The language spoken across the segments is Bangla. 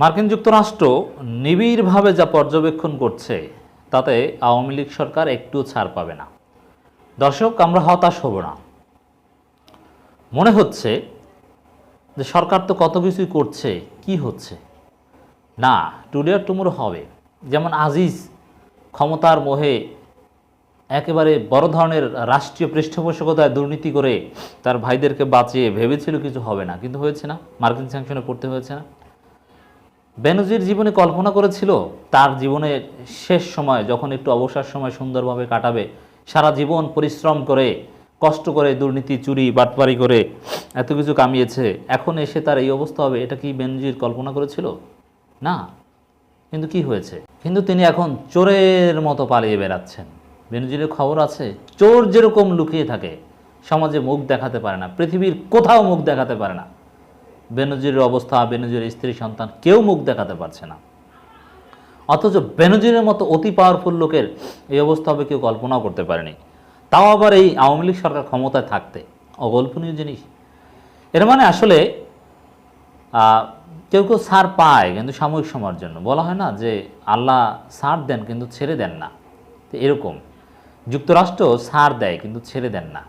মার্কিন যুক্তরাষ্ট্র নিবিড়ভাবে যা পর্যবেক্ষণ করছে, তাতে আওয়ামী লীগ সরকার একটুও ছাড় পাবে না। দর্শক, আমরা হতাশ হব না। মনে হচ্ছে যে সরকার তো কত কিছুই করছে, কি হচ্ছে? না টুডে আর টুমোরো হবে। যেমন আজিজ ক্ষমতার মোহে একেবারে বড় ধরনের রাষ্ট্রীয় পৃষ্ঠপোষকতায় দুর্নীতি করে তার ভাইদেরকে বাঁচিয়ে ভেবেছিল কিছু হবে না, কিন্তু হয়েছে না। মার্কিন স্যাংশনে পড়তে হয়েছে না। বেনজির জীবনে কল্পনা করেছিল, তার জীবনের শেষ সময়, যখন একটু অবসর সময় সুন্দরভাবে কাটাবে, সারা জীবন পরিশ্রম করে, কষ্ট করে, দুর্নীতি, চুরি, বাটপারি করে এত কিছু কামিয়েছে, এখন এসে তার এই অবস্থা হবে, এটা কি বেনজির কল্পনা করেছিল? না। কিন্তু কি হয়েছে? কিন্তু তিনি এখন চোরের মতো পালিয়ে বেড়াচ্ছেন। বেনজিরের খবর আছে, চোর যেরকম লুকিয়ে থাকে, সমাজে মুখ দেখাতে পারে না, পৃথিবীর কোথাও মুখ দেখাতে পারে না। বেনজিরের অবস্থা, বেনজিরের স্ত্রী, সন্তান কেউ মুখ দেখাতে পারছে না। অথচ বেনজিরের মতো অতি পাওয়ারফুল লোকের এই অবস্থা হবে কেউ কল্পনাও করতে পারেনি। তাও আবার এই আওয়ামী লীগ সরকার ক্ষমতায় থাকতে। অকল্পনীয় জিনিস। এর মানে আসলে কেউ কেউ সার পায় কিন্তু সাময়িক সময়ের জন্য। বলা হয় না যে আল্লাহ সার দেন কিন্তু ছেড়ে দেন না। তো এরকম। যুক্তরাষ্ট্র সার দেয় কিন্তু ছেড়ে দেন না।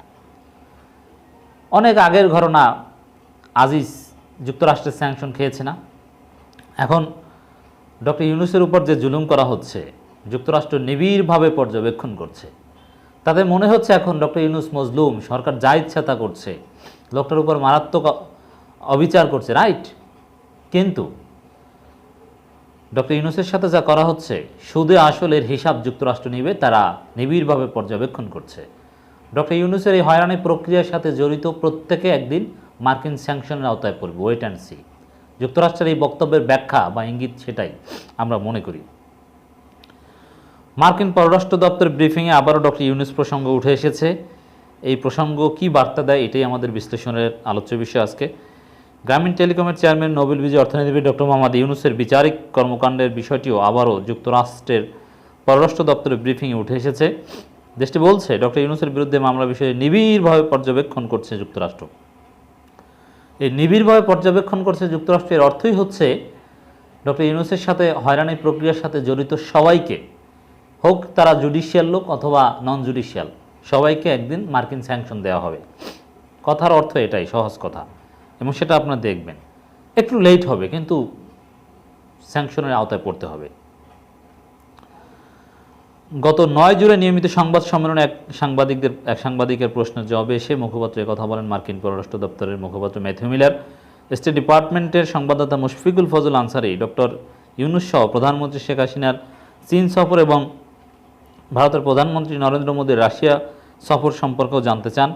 অনেক আগের ঘটনা আজিজ যুক্তরাষ্ট্রের স্যাংশন খেয়েছে না। এখন ডক্টর ইউনুসের উপর যে জুলুম করা হচ্ছে, যুক্তরাষ্ট্র নিবিড়ভাবে পর্যবেক্ষণ করছে। তাদের মনে হচ্ছে এখন ডক্টর ইউনুস মজলুম, সরকার যা ইচ্ছা তা করছে। লোকটার উপর মারাত্মক অবিচার করছে, রাইট? কিন্তু ডক্টর ইউনুসের সাথে যা করা হচ্ছে, সুদে আসলের হিসাব যুক্তরাষ্ট্র নিবে, তারা নিবিড়ভাবে পর্যবেক্ষণ করছে। ডক্টর ইউনুসের এই হয়রানি প্রক্রিয়ার সাথে জড়িত প্রত্যেকে একদিন মার্কিন স্যাংশনের আওতায় পড়বে। ওয়েট অ্যান্ড সি যুক্তরাষ্ট্রের এই বক্তব্যের ব্যাখ্যা বা ইঙ্গিত সেটাই আমরা মনে করি। মার্কিন পররাষ্ট্র দপ্তর ব্রিফিংয়ে আবারও ডক্টর ইউনুস প্রসঙ্গ উঠে এসেছে। এই প্রসঙ্গ কি বার্তা দেয় এটাই আমাদের বিশ্লেষণের আলোচ্য বিষয় আজকে। গ্রামীণ টেলিকমের চেয়ারম্যান, নোবেল বিজয়ী অর্থনীতিবিদ ডক্টর মোহাম্মদ ইউনুসের বিচারিক কর্মকাণ্ডের বিষয়টিও আবারও যুক্তরাষ্ট্রের পররাষ্ট্র দপ্তরের ব্রিফিংয়ে উঠে এসেছে। দেশটি বলছে, ডক্টর ইউনুসের বিরুদ্ধে মামলা বিষয়ে নিবিড়ভাবে পর্যবেক্ষণ করছে যুক্তরাষ্ট্র। এই নিবিড়ভাবে পর্যবেক্ষণ করছে যুক্তরাষ্ট্রের অর্থই হচ্ছে ডক্টর ইউনুসের সাথে হয়রানি প্রক্রিয়ার সাথে জড়িত সবাইকে। হোক তারা জুডিশিয়াল লোক অথবা নন জুডিশিয়াল সবাইকে একদিন মার্কিন স্যাংশন দেওয়া হবে। কথার অর্থ এটাই, সহজ কথা। এবং সেটা আপনারা দেখবেন। একটু লেট হবে, কিন্তু স্যাংশনের আওতায় পড়তে হবে। গত নয় জুড়ে নিয়মিত সংবাদ সম্মেলনে এক সাংবাদিকদের, এক সাংবাদিকের প্রশ্নের জবাবে এসে মুখপাত্র কথা বলেন মার্কিন পররাষ্ট্র দপ্তরের মুখপাত্র ম্যাথিউ মিলার। স্টেট ডিপার্টমেন্টের সংবাদদাতা মুশফিকুল ফজল আনসারি, ডক্টর ইউনুস সহ প্রধানমন্ত্রী শেখ হাসিনার চীন সফর এবং ভারতের প্রধানমন্ত্রী নরেন্দ্র মোদীর রাশিয়া সফর সম্পর্কেও জানতে চান।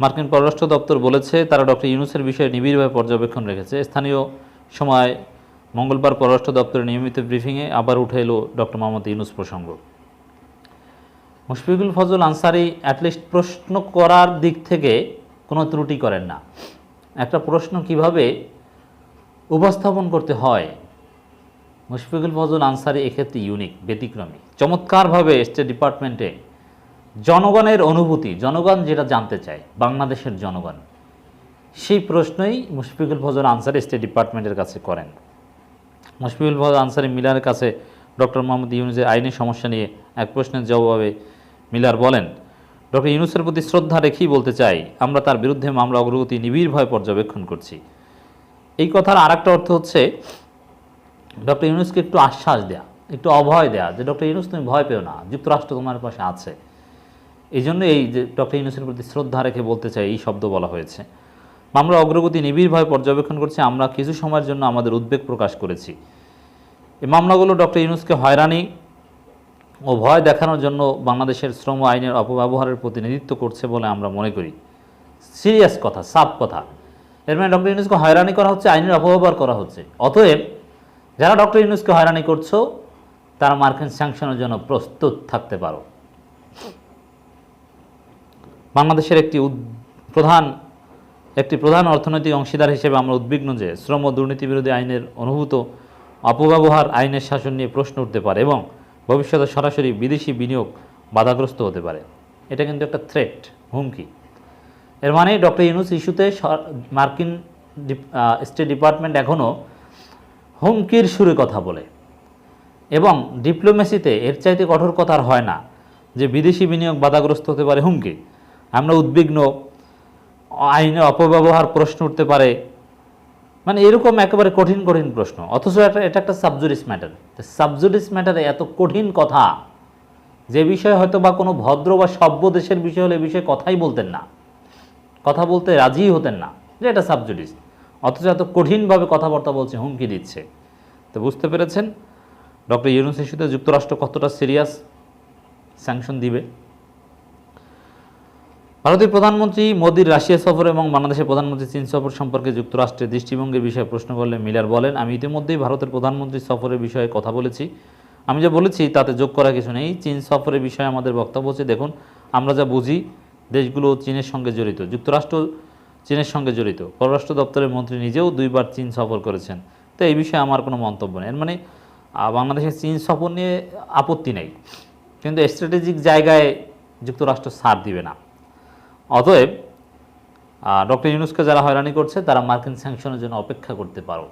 মার্কিন পররাষ্ট্র দপ্তর বলেছে, তারা ডক্টর ইউনুসের বিষয়ে নিবিড়ভাবে পর্যবেক্ষণ রেখেছে। স্থানীয় সময় মঙ্গলবার পররাষ্ট্র দপ্তরের নিয়মিত ব্রিফিংয়ে আবার উঠে এলো ডক্টর মোহাম্মদ ইউনুস প্রসঙ্গ। মুশফিকুল ফজল আনসারি অ্যাটলিস্ট প্রশ্ন করার দিক থেকে কোনো ত্রুটি করেন না। একটা প্রশ্ন কীভাবে উপস্থাপন করতে হয়? মুশফিকুল ফজল আনসারি এক্ষেত্রে ইউনিক ব্যতিক্রমী। চমৎকারভাবে স্টেট ডিপার্টমেন্টে জনগণের অনুভূতি, জনগণ যেটা জানতে চায়, বাংলাদেশের জনগণ, সেই প্রশ্নই মুশফিকুল ফজল আনসারি স্টেট ডিপার্টমেন্টের কাছে করেন। মুশফিকুল ফজল আনসারি মিলারের কাছে ডক্টর মোহাম্মদ ইউনুসের আইনি সমস্যা নিয়ে এক প্রশ্নের জবাবে মিলার বলেন, ডক্টর ইউনুসের প্রতি শ্রদ্ধা রেখেই বলতে চাই, আমরা তার বিরুদ্ধে মামলা অগ্রগতি নিবিড়ভাবে পর্যবেক্ষণ করছি। এই কথার আরেকটা অর্থ হচ্ছে, ডক্টর ইউনুসকে একটু আশ্বাস দেয়া, একটু অভয় দেয়া যে, ডক্টর ইউনুস, তুমি ভয় পেও না, যুক্তরাষ্ট্র তোমার পাশে আছে। এই জন্য এই যে, ডক্টর ইউনুসের প্রতি শ্রদ্ধা রেখে বলতে চাই, এই শব্দ বলা হয়েছে। মামলা অগ্রগতি নিবিড়ভাবে পর্যবেক্ষণ করছে, আমরা কিছু সময়ের জন্য আমাদের উদ্বেগ প্রকাশ করেছি। এই মামলাগুলো ডক্টর ইউনুসকে হয়রানি ও ভয় দেখানোর জন্য বাংলাদেশের শ্রম আইনের অপব্যবহারের প্রতিনিধিত্ব করছে বলে আমরা মনে করি। সিরিয়াস কথা সাপ কথা। এর মানে ডক্টর ইউনুসকে হয়রানি করা হচ্ছে, আইনের অপব্যবহার করা হচ্ছে। অতএব, যারা ডক্টর ইউনুসকে হয়রানি করছ, তারা মার্কিন স্যাংশনের জন্য প্রস্তুত থাকতে পারো। বাংলাদেশের একটি প্রধান একটি প্রধান অর্থনৈতিক অংশীদার হিসেবে আমরা উদ্বিগ্ন যে শ্রম ও দুর্নীতি বিরোধী আইনের অনুভূত অপব্যবহার আইনের শাসন নিয়ে প্রশ্ন উঠতে পারে এবং ভবিষ্যতে সরাসরি বিদেশি বিনিয়োগ বাধাগ্রস্ত হতে পারে। এটা কিন্তু একটা থ্রেট হুমকি। এর মানে ডক্টর ইউনুস ইস্যুতে মার্কিন স্টেট ডিপার্টমেন্ট এখনও হুমকির সুরে কথা বলে। এবং ডিপ্লোমেসিতে এর চাইতে কঠোর কথা আর হয় না যে বিদেশি বিনিয়োগ বাধাগ্রস্ত হতে পারে হুমকি। আমরা উদ্বিগ্ন, আইনে অপব্যবহার প্রশ্ন উঠতে পারে মানে এরকম একেবারে কঠিন কঠিন প্রশ্ন। অথচ এটা এটা একটা সাবজুডিস ম্যাটার সাবজুডিস ম্যাটারে এত কঠিন কথা, যে বিষয়ে হয়তো বা কোনো ভদ্র বা সভ্য দেশের বিষয় হলে এ বিষয়ে কথাই বলতেন না। কথা বলতে রাজিই হতেন না, যে এটা সাবজুডিস অথচ এত কঠিনভাবে কথাবার্তা বলছে, হুমকি দিচ্ছে। তো বুঝতে পেরেছেন? ডক্টর ইউনুস ইস্যুতে যুক্তরাষ্ট্র কতটা সিরিয়াস স্যাংশন দিবে। ভারতের প্রধানমন্ত্রী মোদির রাশিয়া সফর এবং বাংলাদেশের প্রধানমন্ত্রী চীন সফর সম্পর্কে যুক্তরাষ্ট্রের দৃষ্টিভঙ্গির বিষয়ে প্রশ্ন করলে মিলার বলেন, আমি ইতিমধ্যেই ভারতের প্রধানমন্ত্রী সফরের বিষয়ে কথা বলেছি। আমি যা বলেছি তাতে যোগ করা কিছু নেই। চীন সফরের বিষয়ে আমাদের বক্তব্য হচ্ছে, দেখুন, আমরা যা বুঝি, দেশগুলো চীনের সঙ্গে জড়িত, যুক্তরাষ্ট্র চীনের সঙ্গে জড়িত। পররাষ্ট্র দপ্তরের মন্ত্রী নিজেও দুইবার চীন সফর করেছেন। তো এই বিষয়ে আমার কোনো মন্তব্য নেই। মানে বাংলাদেশের চীন সফর নিয়ে আপত্তি নেই। কিন্তু স্ট্র্যাটেজিক জায়গায় যুক্তরাষ্ট্র ছাড় দিবে না। অতএব ডক্টর ইউনুসকে যারা হয়রানি করছে তারা মার্কিন স্যাংশনের জন্য অপেক্ষা করতে পারো।